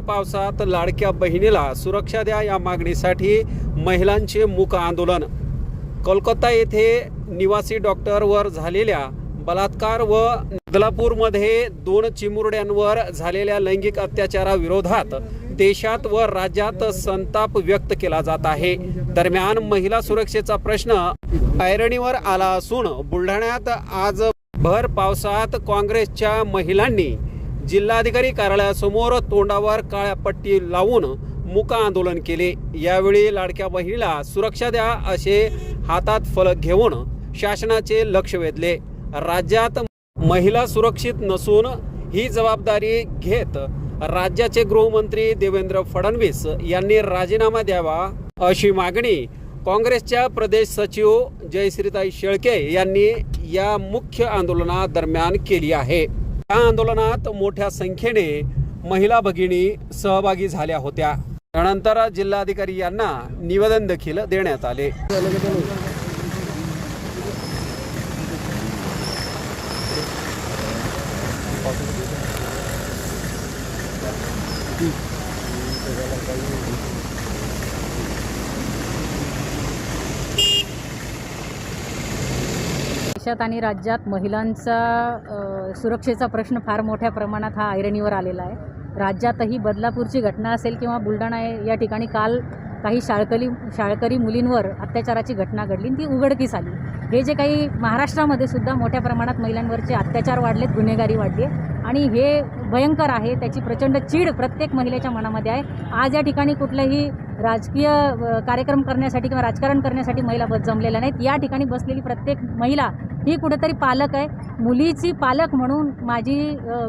भर पावसात लाडक्या बहिणीला सुरक्षा द्या या मागणीसाठी महिलांचे मूक आंदोलन. कोलकाता येथे निवासी डॉक्टरवर झालेल्या बलात्कार व दलापूरमध्ये दोन चिमुरड्यांवर झालेल्या लैंगिक अत्याचाराविरोधात देशात व राज्यात संताप व्यक्त केला जात आहे. दरम्यान महिला सुरक्षेचा प्रश्न ऐरणीवर आला असून बुलढाण्यात आज भर पावसात काँग्रेसच्या महिलांनी जिल्हाधिकारी कार्यालयासमोर तोंडावर काळ्या पट्टी लावून मुका आंदोलन केले. यावेळी लाडक्या बहिणीला सुरक्षा द्या असे हातात फलक घेऊन शासनाचे लक्ष वेधले. राज्यात महिला सुरक्षित नसून ही जबाबदारी घेत राज्याचे गृहमंत्री देवेंद्र फडणवीस यांनी राजीनामा द्यावा अशी मागणी काँग्रेसच्या प्रदेश सचिव जयश्रीताई शेळके यांनी या मुख्य आंदोलनादरम्यान केली आहे. या आंदोलनात मोठ्या संख्येने महिला भगिनी सहभागी झाल्या होत्या. त्यानंतर जिल्हाधिकारी यांना निवेदन देखील देण्यात आले. देशात आणि राज्यात महिलांचा सुरक्षेचा प्रश्न फार मोठ्या प्रमाणात हा ऐरणीवर आलेला आहे. राज्यातही बदलापूरची घटना असेल किंवा बुलढाणा आहे, या ठिकाणी काल काही शाळकरी शाळकरी मुलींवर अत्याचाराची घटना घडली ती उघडकीस आली. हे जे काही महाराष्ट्रामध्ये सुद्धा मोठ्या प्रमाणात महिलांवरचे अत्याचार वाढलेत गुन्हेगारी वाढली आणि हे भयंकर आहे त्याची प्रचंड चीड प्रत्येक महिलेच्या मनामध्ये आहे. आज या ठिकाणी कुठलंही राजकीय कार्यक्रम करण्यासाठी किंवा राजकारण करण्यासाठी महिला बस जमलेल्या नाहीत. या ठिकाणी बसलेली प्रत्येक महिला ही कुठेतरी पालक आहे. मुलीची पालक म्हणून माझी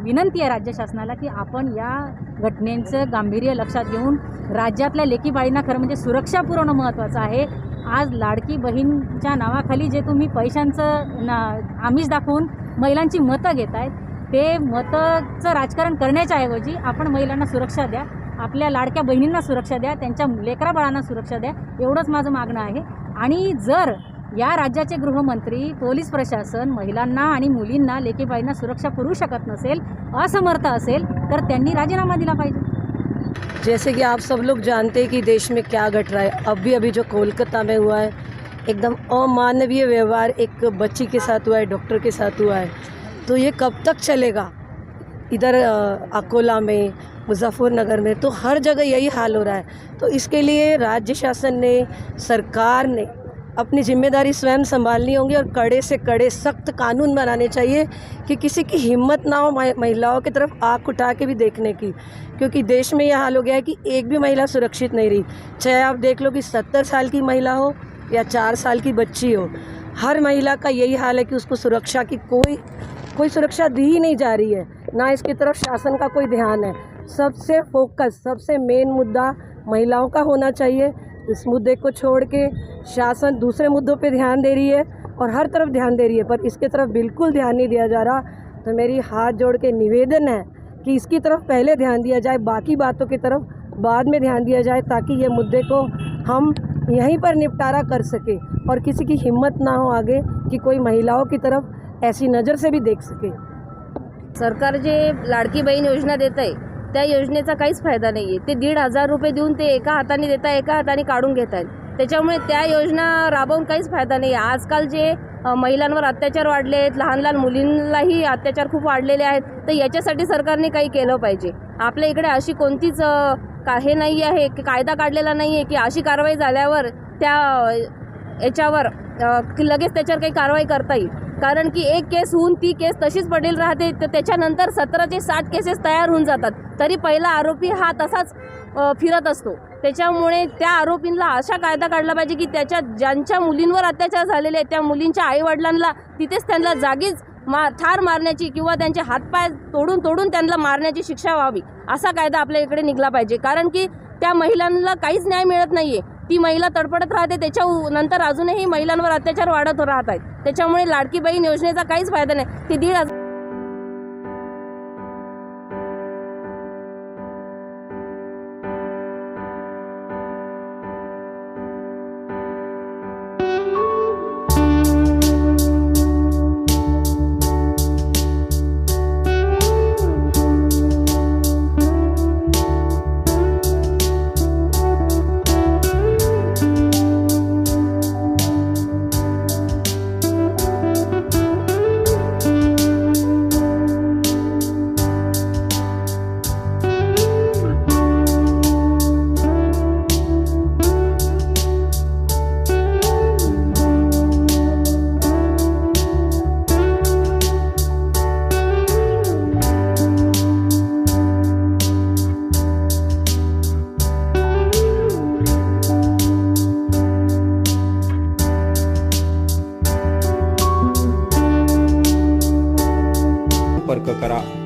विनंती आहे राज्य शासनाला की आपण या घटनेचं गांभीर्य लक्षात घेऊन राज्यातल्या लेकीबाईंना खरं म्हणजे सुरक्षा पुरवणं महत्त्वाचं आहे. आज लाडकी बहीणच्या नावाखाली जे तुम्ही पैशांचं ना आमिष दाखवून महिलांची मतं घेत आहेत ते मताचं राजकारण करण्याच्या ऐवजी आपण महिलांना सुरक्षा द्या आपल्या लाडक्या बहिणींना सुरक्षा द्या त्यांच्या लेकराबाळांना सुरक्षा द्या एवढंच माझं मागणं आहे. आणि जर या राज्याचे गृहमंत्री, पोलीस प्रशासन, महिलांना आणि मुलींना सुरक्षा पुरवू शकत नसेल, असमर्थ असेल, तर त्यांनी राजीनामा दिला पाहिजे. जैसे कि आप सब लोग जानते हैं कि देश में क्या घट रहा है। अभी अभी जो कोलकाता में हुआ है, एकदम अमानवीय व्यवहार एक बच्ची के साथ हुआ है, डॉक्टर के साथ हुआ है। तो ये कब तक चलेगा? इधर अकोला में, मुजफ्फरनगर में तो हर जगह यही हाल हो रहा है। तो इसके लिए राज्य शासन ने, सरकार ने अपनी ज़िम्मेदारी स्वयं संभालनी होगी और कड़े से कड़े सख्त कानून बनाने चाहिए कि किसी की हिम्मत ना हो महिलाओं की तरफ़ आँख उठा के भी देखने की। क्योंकि देश में यह हाल हो गया है कि एक भी महिला सुरक्षित नहीं रही। चाहे आप देख लो कि सत्तर साल की महिला हो या चार साल की बच्ची हो, हर महिला का यही हाल है कि उसको सुरक्षा की कोई कोई सुरक्षा दी ही नहीं जा रही है। ना इसकी तरफ़ शासन का कोई ध्यान है। सबसे फोकस सबसे मेन मुद्दा महिलाओं का होना चाहिए। इस मुद्दे को छोड़ के शासन दूसरे मुद्दों पे ध्यान दे रही है और हर तरफ़ ध्यान दे रही है, पर इसके तरफ़ बिल्कुल ध्यान नहीं दिया जा रहा। तो मेरी हाथ जोड़ के निवेदन है कि इसकी तरफ़ पहले ध्यान दिया जाए, बाकी बातों की तरफ़ बाद में ध्यान दिया जाए, ताकि ये मुद्दे को हम यहीं पर निपटारा कर सके और किसी की हिम्मत ना हो आगे कि कोई महिलाओं की तरफ़ ऐसी नज़र से भी देख सके। सरकार जे, लाडकी बहीण योजना देत आहे त्या योजनेचा काहीच फायदा नाही आहे ते दीड हजार रुपये देऊन ते एका हाताने देत एका हाताने काढून घेत आहेत त्याच्यामुळे त्या योजना राबवून काहीच फायदा नाही आहे आजकाल जे महिलांवर अत्याचार वाढले आहेत लहान लहान मुलींनाही अत्याचार खूप वाढलेले आहेत तर याच्यासाठी सरकारने काही केलं पाहिजे. आपल्या इकडे अशी कोणतीच का हे नाही आहे की कायदा काढलेला नाही आहे की अशी कारवाई झाल्यावर त्या याच्यावर की लगेच त्याच्यावर काही कारवाई करता येईल. कारण की एक केस होऊन ती केस तशीच पडेल राहते तर त्याच्यानंतर सतराचे साठ केसेस तयार होऊन जातात. तरी पहिला आरोपी हा तसाच फिरत असतो. त्याच्यामुळे त्या आरोपींना अशा कायदा काढला पाहिजे की त्याच्या ज्यांच्या मुलींवर अत्याचार झालेले आहेत त्या मुलींच्या आईवडिलांना तिथेच त्यांना जागीच मा ठार मारण्याची किंवा त्यांचे हातपाय तोडून तोडून त्यांना मारण्याची शिक्षा व्हावी असा कायदा आपल्या इकडे निघला पाहिजे. कारण की त्या महिलांना काहीच न्याय मिळत नाही आहे ती महिला तडफडत राहते त्याच्या नंतर अजूनही महिलांवर अत्याचार वाढत राहत आहेत. त्याच्यामुळे लाडकी बहीण योजनेचा काहीच फायदा नाही. ती दीड हजार 中から。